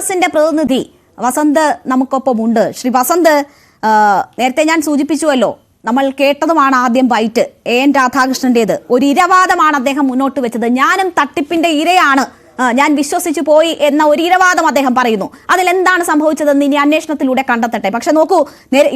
കോൺഗ്രസിന്റെ പ്രതിനിധി വസന്ത് നമുക്കൊപ്പം ഉണ്ട് ശ്രീ വസന്ത് നേരത്തെ ഞാൻ സൂചിപ്പിച്ചുവല്ലോ നമ്മൾ കേട്ടതുമാണ് ആദ്യം വൈറ്റ് എ എൻ രാധാകൃഷ്ണന്റേത്. ഒരു ഇരവാദമാണ് അദ്ദേഹം മുന്നോട്ട് വെച്ചത്. ഞാനും തട്ടിപ്പിന്റെ ഇരയാണ് ഞാൻ വിശ്വസിച്ചു പോയി എന്ന ഒരു ഇരവാദം അദ്ദേഹം പറയുന്നു. അതിൽ എന്താണ് സംഭവിച്ചതെന്ന് ഇനി അന്വേഷണത്തിലൂടെ കണ്ടെത്തട്ടെ. പക്ഷെ നോക്കൂ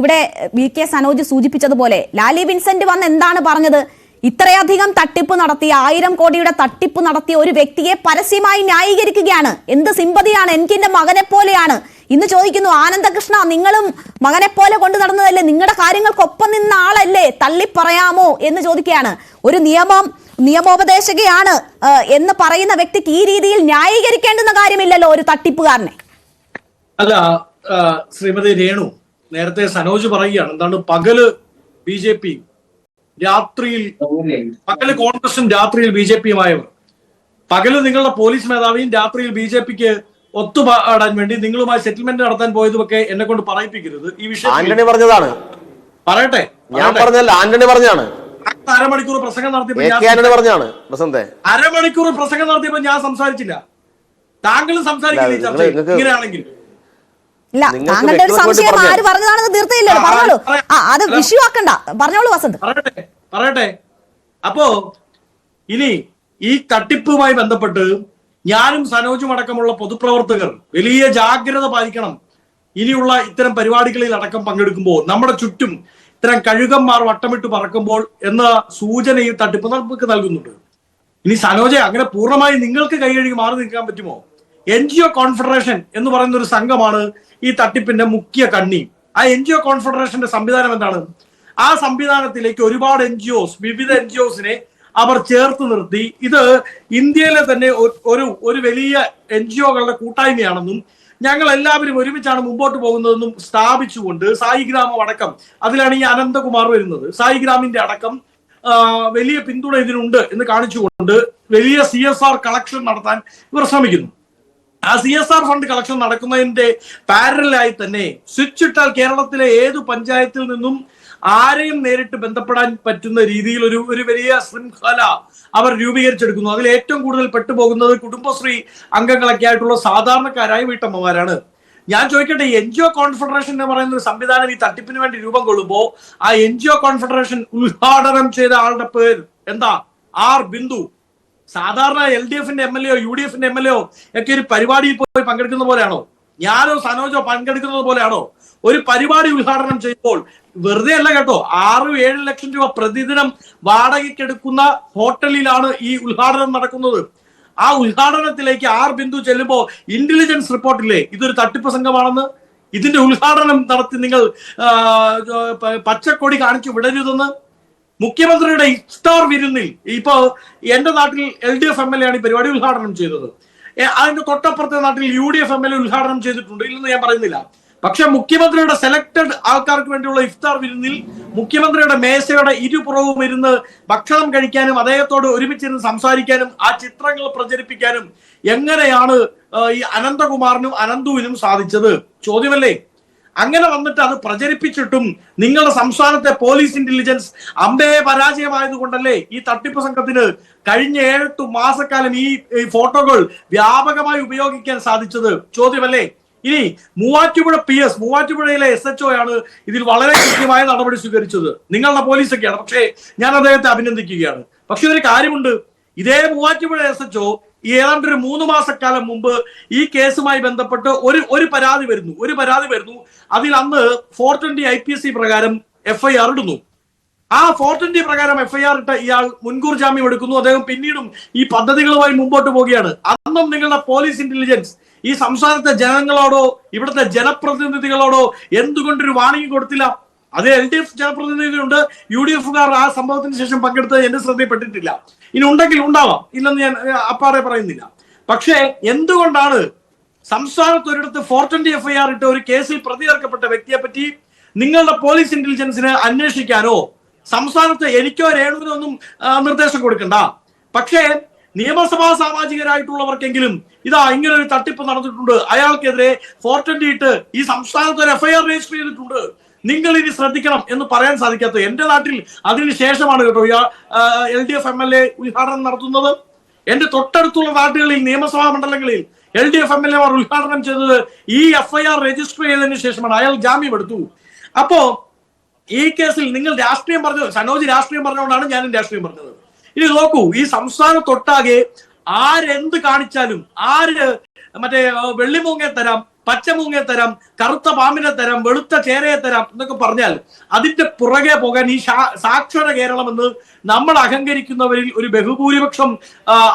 ഇവിടെ വി കെ സനോജ് സൂചിപ്പിച്ചതുപോലെ ലാലി വിൻസെന്റ് വന്ന് എന്താണ് പറഞ്ഞത്? ഇത്രയധികം തട്ടിപ്പ് നടത്തി ആയിരം കോടിയുടെ തട്ടിപ്പ് നടത്തിയ ഒരു വ്യക്തിയെ പരസ്യമായി ന്യായീകരിക്കുകയാണ്. എന്ത് സിമ്പതിയാണ്? എനിക്ക് എന്റെ മകനെ പോലെയാണ്. ഇന്ന് ചോദിക്കുന്നു ആനന്ദകൃഷ്ണ നിങ്ങളും മകനെ പോലെ കൊണ്ടു നടന്നതല്ലേ? നിങ്ങളുടെ കാര്യങ്ങൾക്കൊപ്പം നിന്ന ആളല്ലേ? തള്ളിപ്പറയാമോ എന്ന് ചോദിക്കുകയാണ്. ഒരു നിയമം നിയമോപദേശകയാണ് എന്ന് പറയുന്ന വ്യക്തിക്ക് ഈ രീതിയിൽ ന്യായീകരിക്കേണ്ടുന്ന കാര്യമില്ലല്ലോ ഒരു തട്ടിപ്പുകാരനെ. അല്ല ശ്രീമതി രേണു നേരത്തെ സനോജ് പറയുകയാണ് എന്താണ് പകൽ ബി ജെ പി രാത്രിയിൽ പകൽ കോൺഗ്രസും രാത്രിയിൽ ബി ജെ പിയുമായവർ. പകൽ നിങ്ങളുടെ പോലീസ് മേധാവിയും രാത്രിയിൽ ബി ജെ പിക്ക് ഒത്തുപാടാൻ വേണ്ടി നിങ്ങളുമായി സെറ്റിൽമെന്റ് നടത്താൻ പോയതുമൊക്കെ എന്നെ കൊണ്ട് പറയിപ്പിക്കരുത്. ഈ വിഷയം ആന്റണി പറഞ്ഞതാണ്. പറയട്ടെ ഞാൻ പറഞ്ഞല്ല ആന്റണി പറഞ്ഞാണ് അരമണിക്കൂർ പ്രസംഗം നടത്തിയപ്പോ നടത്തിയപ്പോൾ പറഞ്ഞാണ് വസന്തേ. അരമണിക്കൂർ പ്രസംഗം നടത്തിയപ്പോൾ ഞാൻ സംസാരിച്ചില്ല. താങ്കളും സംസാരിക്കില്ല ഈ ചർച്ച ഇങ്ങനെയാണെങ്കിൽ. ഇല്ല താങ്കളുടെ ഒരു സംശയം ആര് പറഞ്ഞതാണെന്ന് തീർത്തില്ലല്ലോ പറഞ്ഞോളൂ. വിഷു ആക്കണ്ട. പറഞ്ഞോളൂ വസന്ത്. പറയട്ടെ പറയട്ടെ. അപ്പോ ഇനി ഈ തട്ടിപ്പുമായി ബന്ധപ്പെട്ട് ഞാനും സനോജും അടക്കമുള്ള പൊതുപ്രവർത്തകർ വലിയ ജാഗ്രത പാലിക്കണം. ഇനിയുള്ള ഇത്തരം പരിപാടികളിൽ അടക്കം പങ്കെടുക്കുമ്പോൾ നമ്മുടെ ചുറ്റും ഇത്തരം കഴുകന്മാർ വട്ടമിട്ട് പറക്കുമ്പോൾ എന്ന സൂചന ഈ തട്ടിപ്പ് നമുക്ക് നൽകുന്നുണ്ട്. ഇനി സനോജ അങ്ങനെ പൂർണമായി നിങ്ങൾക്ക് കൈകഴുകി മാറി നിൽക്കാൻ പറ്റുമോ? എൻ ജി ഒ കോൺഫെഡറേഷൻ എന്ന് പറയുന്ന ഒരു സംഘമാണ് ഈ തട്ടിപ്പിന്റെ മുഖ്യ കണ്ണി. ആ എൻ ജി ഒ കോൺഫെഡറേഷന്റെ സംവിധാനം എന്താണ്? ആ സംവിധാനത്തിലേക്ക് ഒരുപാട് എൻ ജി ഒസ് വിവിധ എൻ ജി ഒസിനെ അവർ ചേർത്ത് നിർത്തി. ഇത് ഇന്ത്യയിലെ തന്നെ ഒരു ഒരു വലിയ എൻ ജി ഒകളുടെ കൂട്ടായ്മയാണെന്നും ഞങ്ങൾ എല്ലാവരും ഒരുമിച്ചാണ് മുമ്പോട്ട് പോകുന്നതെന്നും സ്ഥാപിച്ചുകൊണ്ട് സായിഗ്രാമം അടക്കം അതിലാണ് ഈ അനന്തകുമാർ വരുന്നത്. സായിഗ്രാമിന്റെ അടക്കം വലിയ പിന്തുണ ഇതിനുണ്ട് എന്ന് കാണിച്ചുകൊണ്ട് വലിയ സി എസ് ആർ കളക്ഷൻ നടത്താൻ ഇവർ ശ്രമിക്കുന്നു. ആ C S R fund collection നടക്കുന്നതിന്റെ പാരലായി തന്നെ സ്വിച്ച് ഇട്ടാൽ കേരളത്തിലെ ഏതു പഞ്ചായത്തിൽ നിന്നും ആരെയും നേരിട്ട് ബന്ധപ്പെടാൻ പറ്റുന്ന രീതിയിൽ ഒരു ഒരു വലിയ ശൃംഖല അവർ രൂപീകരിച്ചെടുക്കുന്നു. അതിൽ ഏറ്റവും കൂടുതൽ പെട്ടുപോകുന്നത് കുടുംബശ്രീ അംഗങ്ങളൊക്കെ ആയിട്ടുള്ള സാധാരണക്കാരായ വീട്ടമ്മമാരാണ്. ഞാൻ ചോദിക്കട്ടെ എൻ ജി ഒ കോൺഫെഡറേഷൻ എന്ന് പറയുന്ന ഒരു സംവിധാനം ഈ തട്ടിപ്പിന് വേണ്ടി രൂപം കൊള്ളുമ്പോൾ ആ എൻ ജി ഒ കോൺഫെഡറേഷൻ ഉദ്ഘാടനം ചെയ്ത ആളുടെ പേര് എന്താ? ആർ ബിന്ദു. സാധാരണ എൽ ഡി എഫിന്റെ M L A U D എഫിന്റെ എം എൽ എ ഒക്കെ ഒരു പരിപാടിയിൽ പോയി പങ്കെടുക്കുന്ന പോലെയാണോ? ഞാനോ സനോജോ പങ്കെടുക്കുന്നത് പോലെയാണോ? ഒരു പരിപാടി ഉദ്ഘാടനം ചെയ്യുമ്പോൾ വെറുതെ അല്ല കേട്ടോ ആറ് ഏഴ് ലക്ഷം രൂപ പ്രതിദിനം വാടകയ്ക്കെടുക്കുന്ന ഹോട്ടലിലാണ് ഈ ഉദ്ഘാടനം നടക്കുന്നത്. ആ ഉദ്ഘാടനത്തിലേക്ക് ആർ ബിന്ദു ചെല്ലുമ്പോൾ ഇന്റലിജൻസ് റിപ്പോർട്ടില്ലേ ഇതൊരു തട്ടിപ്പ് സംഘമാണെന്ന്. ഇതിന്റെ ഉദ്ഘാടനം നടത്തി നിങ്ങൾ പച്ചക്കൊടി കാണിച്ചു വിടരുതെന്ന്. മുഖ്യമന്ത്രിയുടെ ഇഫ്താർ വിരുന്നിൽ ഇപ്പോ എന്റെ നാട്ടിൽ L D F M L A ആണ് ഈ പരിപാടി ഉദ്ഘാടനം ചെയ്തത്. അതിന്റെ തൊട്ടപ്പുറത്തെ നാട്ടിൽ U D F M L A ഉദ്ഘാടനം ചെയ്തിട്ടുണ്ട്. ഇല്ലെന്ന് ഞാൻ പറയുന്നില്ല. പക്ഷെ മുഖ്യമന്ത്രിയുടെ സെലക്ടഡ് ആൾക്കാർക്ക് വേണ്ടിയുള്ള ഇഫ്താർ വിരുന്നിൽ മുഖ്യമന്ത്രിയുടെ മേശയുടെ ഇരുപുറവും ഇരുന്ന് ഭക്ഷണം കഴിക്കാനും അദ്ദേഹത്തോട് ഒരുമിച്ചിരുന്ന് സംസാരിക്കാനും ആ ചിത്രങ്ങൾ പ്രചരിപ്പിക്കാനും എങ്ങനെയാണ് ഈ അനന്തകുമാറിനും അനന്തുവിനും സാധിച്ചത്? ചോദ്യമല്ലേ? അങ്ങനെ വന്നിട്ട് അത് പ്രചരിപ്പിച്ചിട്ടും നിങ്ങളുടെ സംസ്ഥാനത്തെ പോലീസ് ഇന്റലിജൻസ് അമ്പയെ പരാജയമായതുകൊണ്ടല്ലേ ഈ തട്ടിപ്പ് സംഘത്തിന് കഴിഞ്ഞ ഏഴെട്ട് മാസക്കാലം ഈ ഫോട്ടോകൾ വ്യാപകമായി ഉപയോഗിക്കാൻ സാധിച്ചത് ചോദ്യമല്ലേ? ഇനി മൂവാറ്റുപുഴ പി എസ് മൂവാറ്റുപുഴയിലെ എസ് എച്ച് ആണ് ഇതിൽ വളരെ കൃത്യമായ നടപടി സ്വീകരിച്ചത്. നിങ്ങളുടെ പോലീസൊക്കെയാണ് പക്ഷേ ഞാൻ അദ്ദേഹത്തെ അഭിനന്ദിക്കുകയാണ്. പക്ഷെ ഒരു കാര്യമുണ്ട്. ഇതേ മൂവാറ്റുപുഴ എസ് എച്ച് ഏതാണ്ട് ഒരു മൂന്ന് മാസക്കാലം മുമ്പ് ഈ കേസുമായി ബന്ധപ്പെട്ട് ഒരു ഒരു പരാതി വരുന്നു. ഒരു പരാതി വരുന്നു. അതിൽ അന്ന് four twenty I P S C പ്രകാരം എഫ് ഐ ആർ ഇടുന്നു. ആ ഫോർ ട്വന്റി പ്രകാരം എഫ്ഐആർ ഇട്ട ഇയാൾ മുൻകൂർ ജാമ്യം എടുക്കുന്നു. അദ്ദേഹം പിന്നീടും ഈ പദ്ധതികളുമായി മുമ്പോട്ട് പോവുകയാണ്. അന്നും നിങ്ങളുടെ പോലീസ് ഇന്റലിജൻസ് ഈ സംസ്ഥാനത്തെ ജനങ്ങളോടോ ഇവിടുത്തെ ജനപ്രതിനിധികളോടോ എന്തുകൊണ്ടൊരു വാണിംഗ് കൊടുത്തില്ല? അത് എൽ ഡി എഫ് ജനപ്രതിനിധികളുണ്ട്. യു ഡി എഫുകാർ ആ സംഭവത്തിന് ശേഷം പങ്കെടുത്തത് എന്റെ ശ്രദ്ധയിൽപ്പെട്ടിട്ടില്ല. ഇനി ഉണ്ടെങ്കിൽ ഉണ്ടാവാം. ഇല്ലെന്ന് ഞാൻ അപ്പാറെ പറയുന്നില്ല. പക്ഷേ എന്തുകൊണ്ടാണ് സംസ്ഥാനത്ത് ഒരിടത്ത് ഫോർ ട്വന്റി എഫ്ഐആർ ഇട്ട് ഒരു കേസിൽ പ്രതി ചേർക്കപ്പെട്ട വ്യക്തിയെ പറ്റി നിങ്ങളുടെ പോലീസ് ഇന്റലിജൻസിന് അന്വേഷിക്കാനോ സംസ്ഥാനത്ത് എനിക്കോ രേണുവിനോ ഒന്നും നിർദ്ദേശം കൊടുക്കണ്ട. പക്ഷേ നിയമസഭാ സാമാജികരായിട്ടുള്ളവർക്കെങ്കിലും ഇതാ ഇങ്ങനെ ഒരു തട്ടിപ്പ് നടന്നിട്ടുണ്ട്. അയാൾക്കെതിരെ ഫോർ ട്വന്റി ഇട്ട് ഈ സംസ്ഥാനത്ത് ഒരു എഫ്ഐആർ രജിസ്റ്റർ ചെയ്തിട്ടുണ്ട്. നിങ്ങൾ ഇനി ശ്രദ്ധിക്കണം എന്ന് പറയാൻ സാധിക്കാത്ത എന്റെ നാട്ടിൽ അതിന് ശേഷമാണ് കേട്ടോ L D F M L A ഉദ്ഘാടനം നടത്തുന്നത്. എന്റെ തൊട്ടടുത്തുള്ള നാട്ടുകളിൽ നിയമസഭാ മണ്ഡലങ്ങളിൽ L D F M L എമാർ ഉദ്ഘാടനം ചെയ്തത് ഈ എഫ്ഐആർ രജിസ്റ്റർ ചെയ്തതിനു ശേഷമാണ്. അയാൾ ജാമ്യം എടുത്തു. അപ്പോ ഈ കേസിൽ നിങ്ങൾ രാഷ്ട്രീയം പറഞ്ഞത് സനോജ് രാഷ്ട്രീയം പറഞ്ഞുകൊണ്ടാണ് ഞാനും രാഷ്ട്രീയം പറഞ്ഞത്. ഇനി നോക്കൂ ഈ സംസ്ഥാന തൊട്ടാകെ ആരെന്ത് കാണിച്ചാലും ആര് മറ്റേ ആ, വെള്ളിമൂങ്ങയെ തരാം പച്ചമൂങ്ങയെ തരാം കറുത്ത പാമ്പിനെ തരാം വെളുത്ത ചേരയെ തരാം എന്നൊക്കെ പറഞ്ഞാൽ അതിന്റെ പുറകെ പോകാൻ ഈ സാക്ഷര കേരളം എന്ന് നമ്മൾ അഹങ്കരിക്കുന്നവരിൽ ഒരു ബഹുഭൂരിപക്ഷം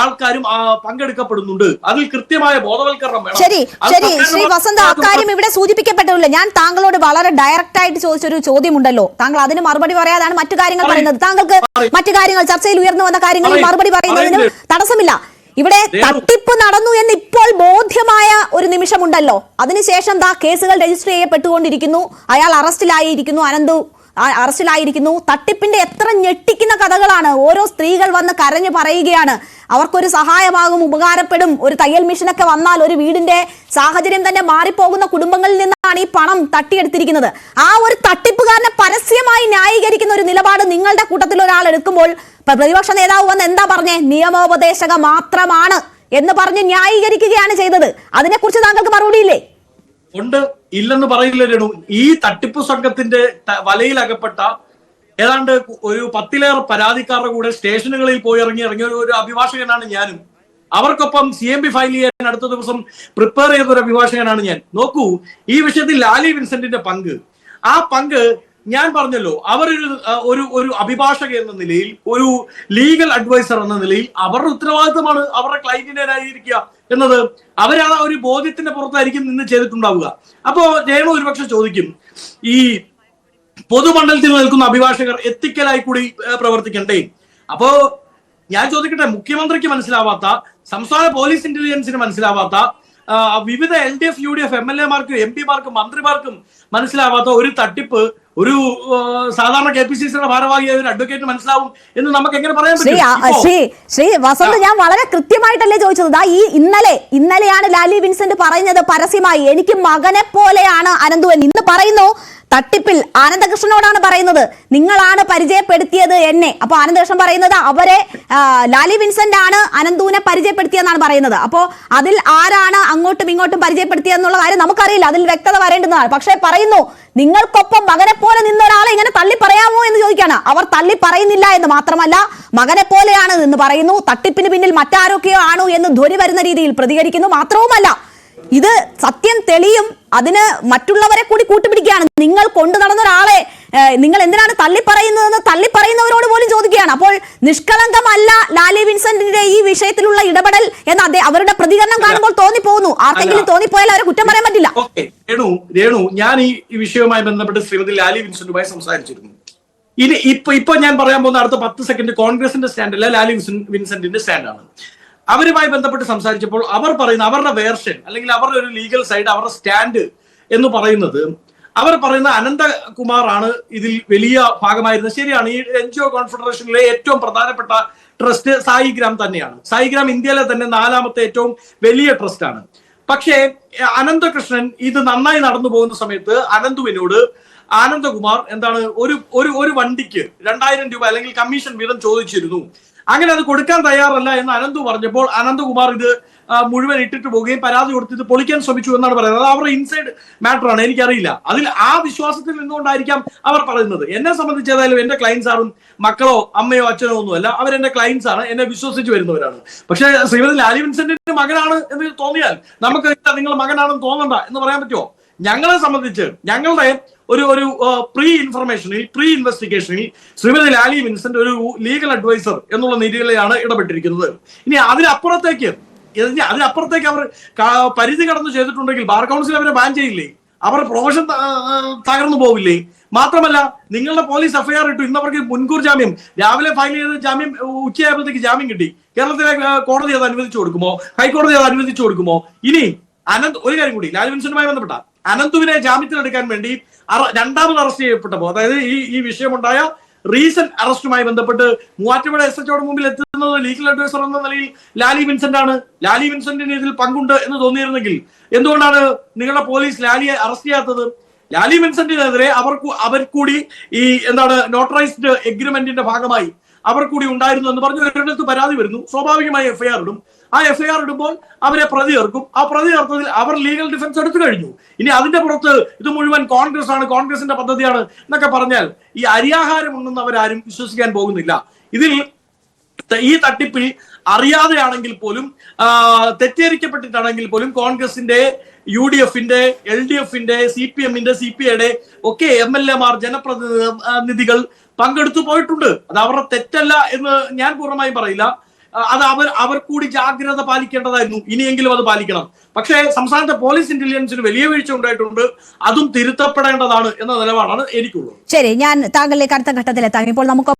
ആൾക്കാരും പങ്കെടുക്കപ്പെടുന്നുണ്ട്. അതിൽ കൃത്യമായ ബോധവൽക്കരണം വേണം. ശരി ശരി ശ്രീ വസന്ത അക്കാര്യം ഇവിടെ സൂചിപ്പിക്കപ്പെട്ടില്ല ഞാൻ താങ്കളോട് വളരെ ഡയറക്റ്റ് ആയിട്ട് ചോദിച്ചൊരു ചോദ്യമുണ്ടല്ലോ. താങ്കൾ അതിന് മറുപടി പറയാതാണ് മറ്റു കാര്യങ്ങൾ പറയുന്നത്. താങ്കൾക്ക് മറ്റു കാര്യങ്ങൾ ചർച്ചയിൽ ഉയർന്നു വന്ന കാര്യങ്ങളിൽ മറുപടി പറയുന്നതിനും തടസ്സമില്ല. ഇവിടെ തട്ടിപ്പ് നടന്നു എന്ന് ഇപ്പോൾ ബോധ്യമായ ഒരു നിമിഷമുണ്ടല്ലോ. അതിനുശേഷം ദാ കേസുകൾ രജിസ്റ്റർ ചെയ്യപ്പെട്ടുകൊണ്ടിരിക്കുന്നു. അയാൾ അറസ്റ്റിലായിരിക്കുന്നു അനന്തു. അറസ്റ്റിലായിരിക്കുന്നു. തട്ടിപ്പിന്റെ എത്ര ഞെട്ടിക്കുന്ന കഥകളാണ്. ഓരോ സ്ത്രീകൾ വന്ന് കരഞ്ഞു പറയുകയാണ്. അവർക്കൊരു സഹായമാകും ഉപകാരപ്പെടും. ഒരു തയ്യൽ മിഷനൊക്കെ വന്നാൽ ഒരു വീടിന്റെ സാഹചര്യം തന്നെ മാറിപ്പോകുന്ന കുടുംബങ്ങളിൽ നിന്നാണ് ഈ പണം തട്ടിയെടുത്തിരിക്കുന്നത്. ആ ഒരു തട്ടിപ്പുകാരനെ പരസ്യമായി ന്യായീകരിക്കുന്ന ഒരു നിലപാട് നിങ്ങളുടെ കൂട്ടത്തിൽ ഒരാൾ എടുക്കുമ്പോൾ പ്രതിപക്ഷ നേതാവ് വന്ന് എന്താ പറഞ്ഞേ? നിയമോപദേശക മാത്രമാണ് എന്ന് പറഞ്ഞ് ന്യായീകരിക്കുകയാണ് ചെയ്തത്. അതിനെക്കുറിച്ച് താങ്കൾക്ക് മറുപടിയില്ലേ ഉണ്ട്. ഇല്ലെന്ന് പറയില്ല രേണു. ഈ തട്ടിപ്പ് സംഘത്തിന്റെ വലയിൽ വലയിലകപ്പെട്ട ഏതാണ്ട് ഒരു പത്തിലേറെ പരാതിക്കാരുടെ കൂടെ സ്റ്റേഷനുകളിൽ പോയി ഇറങ്ങി ഇറങ്ങിയ ഒരു അഭിഭാഷകനാണ് ഞാനും. അവർക്കൊപ്പം സി എം പി ഫയൽ ചെയ്യാൻ അടുത്ത ദിവസം പ്രിപ്പയർ ചെയ്ത ഒരു അഭിഭാഷകനാണ് ഞാൻ. നോക്കൂ ഈ വിഷയത്തിൽ ലാലി വിൻസെന്റിന്റെ പങ്ക്. ആ പങ്ക് ഞാൻ പറഞ്ഞല്ലോ അവരൊരു ഒരു ഒരു അഭിഭാഷക എന്ന നിലയിൽ ഒരു ലീഗൽ അഡ്വൈസർ എന്ന നിലയിൽ അവരുടെ ഉത്തരവാദിത്തമാണ് അവരുടെ ക്ലൈന്റിനെ എന്നത്. അവരാ ഒരു ബോധ്യത്തിന്റെ പുറത്തായിരിക്കും നിന്ന് ചെയ്തിട്ടുണ്ടാവുക. അപ്പോ ജയമ ഒരുപക്ഷെ ചോദിക്കും ഈ പൊതുമണ്ഡലത്തിൽ നിൽക്കുന്ന അഭിഭാഷകർ എത്തിക്കലായി കൂടി പ്രവർത്തിക്കണ്ടേ? അപ്പോ ഞാൻ ചോദിക്കട്ടെ മുഖ്യമന്ത്രിക്ക് മനസ്സിലാവാത്ത സംസ്ഥാന പോലീസ് ഇന്റലിജൻസിന് മനസ്സിലാവാത്ത വിവിധ L D F U D F M L എമാർക്കും M പിമാർക്കും മന്ത്രിമാർക്കും മനസ്സിലാവാത്ത ഒരു തട്ടിപ്പ് ഒരു സാധാരണ കെ പി സി സിയുടെ ഭാരവാഹിയായ ഒരു അഡ്വക്കേറ്റ് മനസ്സിലാവും എന്ന് നമുക്ക് എങ്ങനെ പറയാൻ പറ്റും? ശ്രീ ശ്രീ വസന്ത് ഞാൻ വളരെ കൃത്യമായിട്ടല്ലേ ചോദിച്ചത്. ദാ ഈ ഇന്നലെ ഇന്നലെയാണ് ലാലി വിൻസെന്റ് പറയുന്നത് പരസ്യമായി. എനിക്ക് മകനെ പോലെയാണ് അനന്തുവൻ. ഇന്ന് പറയുന്നു തട്ടിപ്പിൽ ആനന്ദകൃഷ്ണനോടാണ് പറയുന്നത്. നിങ്ങളാണ് പരിചയപ്പെടുത്തിയത് എന്നെ. അപ്പൊ ആനന്ദകൃഷ്ണൻ പറയുന്നത് അവരെ ലാലി വിൻസെന്റ് ആണ് അനന്തുവിനെ പരിചയപ്പെടുത്തിയെന്നാണ് പറയുന്നത്. അപ്പോ അതിൽ ആരാണ് അങ്ങോട്ടും ഇങ്ങോട്ടും പരിചയപ്പെടുത്തിയെന്നുള്ള കാര്യം നമുക്കറിയില്ല. അതിൽ വ്യക്തത വരേണ്ടതാണ് പക്ഷേ പറയുന്നു നിങ്ങൾക്കൊപ്പം മകനെ പോലെ നിന്ന ഒരാളെ ഇങ്ങനെ തള്ളി പറയാമോ എന്ന് ചോദിക്കാണ് അവർ തള്ളി പറയുന്നില്ല എന്ന് മാത്രമല്ല മകനെ പോലെയാണ് എന്ന് പറയുന്നു. തട്ടിപ്പിന് പിന്നിൽ മറ്റാരൊക്കെയോ ആണോ എന്ന് ധ്വനി വരുന്ന രീതിയിൽ പ്രതികരിക്കുന്നു. മാത്രവുമല്ല ഇത് സത്യം തെളിയും. അതിന് മറ്റുള്ളവരെ കൂടി കൂട്ടുപിടിക്കുകയാണ്. നിങ്ങൾ കൊണ്ടു നടന്ന ഒരാളെ നിങ്ങൾ എന്തിനാണ് തള്ളി പറയുന്നതെന്ന് തള്ളി പറയുന്നവരോട് പോലും ചോദിക്കുകയാണ്. അപ്പോൾ നിഷ്കളങ്കമല്ല ലാലി വിൻസെന്റിന്റെ ഈ വിഷയത്തിലുള്ള ഇടപെടൽ എന്ന് അതെ അവരുടെ പ്രതികരണം കാണുമ്പോൾ തോന്നിപ്പോകുന്നു. ആർക്കെങ്കിലും തോന്നിപ്പോയാൽ അവരെ കുറ്റം പറയാൻ പറ്റില്ല. ഓക്കെ രേണു രേണു ഞാൻ ഈ വിഷയവുമായി ബന്ധപ്പെട്ട് ശ്രീമതി ലാലി വിൻസെന്റുമായി സംസാരിച്ചിരുന്നു. ഇനി ഇപ്പൊ ഇപ്പൊ ഞാൻ പറയാൻ പോകുന്ന അടുത്ത പത്ത് സെക്കൻഡ് കോൺഗ്രസിന്റെ സ്റ്റാൻഡല്ല അല്ല ലാലി വിൻസെന്റിന്റെ സ്റ്റാൻഡാണ് അവരുമായി ബന്ധപ്പെട്ട് സംസാരിച്ചപ്പോൾ അവർ പറയുന്ന അവരുടെ വേർഷൻ അല്ലെങ്കിൽ അവരുടെ ഒരു ലീഗൽ സൈഡ് അവരുടെ സ്റ്റാൻഡ് എന്ന് പറയുന്നത് അവർ പറയുന്ന അനന്തകുമാറാണ് ഇതിൽ വലിയ ഭാഗമായിരുന്നത്. ശരിയാണ് ഈ എൻ ജി ഒ കോൺഫെഡറേഷനിലെ ഏറ്റവും പ്രധാനപ്പെട്ട ട്രസ്റ്റ് സായിഗ്രാം തന്നെയാണ്. സായിഗ്രാം ഇന്ത്യയിലെ തന്നെ നാലാമത്തെ ഏറ്റവും വലിയ ട്രസ്റ്റാണ് പക്ഷേ അനന്തകൃഷ്ണൻ ഇത് നന്നായി നടന്നു പോകുന്ന സമയത്ത് അനന്തുവിനോട് ആനന്ദകുമാർ എന്താണ് ഒരു ഒരു ഒരു വണ്ടിക്ക് രണ്ടായിരം രൂപ അല്ലെങ്കിൽ കമ്മീഷൻ വീതം ചോദിച്ചിരുന്നു. അങ്ങനെ അത് കൊടുക്കാൻ തയ്യാറല്ല എന്ന് അനന്തു പറഞ്ഞപ്പോൾ അനന്തകുമാർ ഇത് മുഴുവൻ ഇട്ടിട്ട് പോവുകയും പരാതി കൊടുത്ത് ഇത് പൊളിക്കാൻ ശ്രമിച്ചു എന്നാണ് പറയുന്നത്. അത് അവരുടെ ഇൻസൈഡ് മാറ്ററാണ് എനിക്കറിയില്ല. അതിൽ ആ വിശ്വാസത്തിൽ നിന്നുകൊണ്ടായിരിക്കാം അവർ പറയുന്നത്. എന്നെ സംബന്ധിച്ച് ഏതായാലും എന്റെ ക്ലയൻസ് ആറും മക്കളോ അമ്മയോ അച്ഛനോ ഒന്നുമല്ല. അവരെന്റെ ക്ലയൻസ് ആണ്. എന്നെ വിശ്വസിച്ച് വരുന്നവരാണ്. പക്ഷേ ശ്രീമതി ലാലി വിൻസെന്റിന്റെ മകനാണ് എന്ന് തോന്നിയാൽ നമുക്ക് നിങ്ങൾ മകനാണെന്ന് തോന്നണ്ട എന്ന് പറയാൻ പറ്റുമോ? ഞങ്ങളെ സംബന്ധിച്ച് ഞങ്ങളുടെ ഒരു ഒരു പ്രീ ഇൻഫർമേഷനിൽ പ്രീ ഇൻവെസ്റ്റിഗേഷനിൽ ശ്രീമതി ലാലി വിൻസെന്റ് ഒരു ലീഗൽ അഡ്വൈസർ എന്നുള്ള നിലയിലാണ് ഇടപെട്ടിരിക്കുന്നത്. ഇനി അതിനപ്പുറത്തേക്ക് അതിനപ്പുറത്തേക്ക് അവർ പരിധി കടന്നു ചെയ്തിട്ടുണ്ടെങ്കിൽ ബാർ കൗൺസിൽ അവരെ ബാൻ ചെയ്യില്ലേ? അവർ പ്രൊഫഷൻ തകർന്നു പോവില്ലേ? മാത്രമല്ല നിങ്ങളുടെ പോലീസ് എഫ്ഐആർ ഇട്ടു. ഇന്നവർക്ക് മുൻകൂർ ജാമ്യം രാവിലെ ഫയൽ ചെയ്ത് ജാമ്യം ഉച്ചയായപ്പോഴത്തേക്ക് ജാമ്യം കിട്ടി. കേരളത്തിലെ കോടതി അത് അനുവദിച്ചു കൊടുക്കുമോ? ഹൈക്കോടതി അത് അനുവദിച്ചു കൊടുക്കുമോ? ഇനി അനന്ത് ഒരു കാര്യം കൂടി ലാലുവിൻസനുമായി ബന്ധപ്പെട്ട. അനന്തുവിനെ ജാമ്യത്തിലെടുക്കാൻ വേണ്ടി രണ്ടാമത് അറസ്റ്റ് ചെയ്യപ്പെട്ടപ്പോൾ അതായത് ഈ ഈ വിഷയമുണ്ടായ റീസെന്റ് അറസ്റ്റുമായി ബന്ധപ്പെട്ട് മൂവാറ്റുപുഴ എസ് എച്ചോട് മുമ്പിൽ എത്തുന്നത് ലീഗൽ അഡ്വൈസർ എന്ന നിലയിൽ ലാലി വിൻസെന്റ് ആണ് ലാലി വിൻസെന്റിന് ഇതിൽ പങ്കുണ്ട് എന്ന് തോന്നിയിരുന്നെങ്കിൽ എന്തുകൊണ്ടാണ് നിങ്ങളുടെ പോലീസ് ലാലിയെ അറസ്റ്റ് ചെയ്യാത്തത്? ലാലി വിൻസെന്റിനെതിരെ അവർ അവർ കൂടി ഈ എന്താണ് നോട്ടറൈസ്ഡ് എഗ്രിമെന്റിന്റെ ഭാഗമായി അവർ കൂടി ഉണ്ടായിരുന്നു എന്ന് പറഞ്ഞു ഒരിടത്ത് പരാതി വരുന്നു. സ്വാഭാവികമായി എഫ്ഐആർ ഇടും. ആ എഫ് ഐ ആർ ഇടുമ്പോൾ അവരെ പ്രതി ചേർക്കും ആ പ്രതി ചേർത്തതിൽ അവർ ലീഗൽ ഡിഫൻസ് എടുത്തു കഴിഞ്ഞു. ഇനി അതിന്റെ പുറത്ത് ഇത് മുഴുവൻ കോൺഗ്രസ് ആണ് കോൺഗ്രസിന്റെ പദ്ധതിയാണ് എന്നൊക്കെ പറഞ്ഞാൽ ഈ അരിയാഹാരം ഉണ്ടെന്ന് അവരാരും വിശ്വസിക്കാൻ പോകുന്നില്ല. ഇതിൽ ഈ തട്ടിപ്പിൽ അറിയാതെയാണെങ്കിൽ പോലും തെറ്റേരിക്കപ്പെട്ടിട്ടാണെങ്കിൽ പോലും കോൺഗ്രസിന്റെ യു ഡി എഫിന്റെ എൽ ഡി എഫിന്റെ സി പി എമ്മിന്റെ സി പി ഐയുടെ ഒക്കെ എം എൽ എമാർ ജനപ്രതിനിധികൾ പങ്കെടുത്തു പോയിട്ടുണ്ട്. അത് അവരുടെ തെറ്റല്ല എന്ന് ഞാൻ പൂർണമായും പറയില്ല. അത് അവർ അവർ കൂടി ജാഗ്രത പാലിക്കേണ്ടതായിരുന്നു. ഇനിയെങ്കിലും അത് പാലിക്കണം. പക്ഷേ സംസ്ഥാനത്തെ പോലീസ് ഇന്റലിജൻസിന് വലിയ വീഴ്ച ഉണ്ടായിട്ടുണ്ട്. അതും തിരുത്തപ്പെടേണ്ടതാണ് എന്ന നിലപാടാണ് എനിക്കുള്ളത്. ശരി ഞാൻ താങ്കളിലേക്ക് അടുത്ത ഘട്ടത്തിലെത്താം. ഇപ്പോൾ നമുക്ക്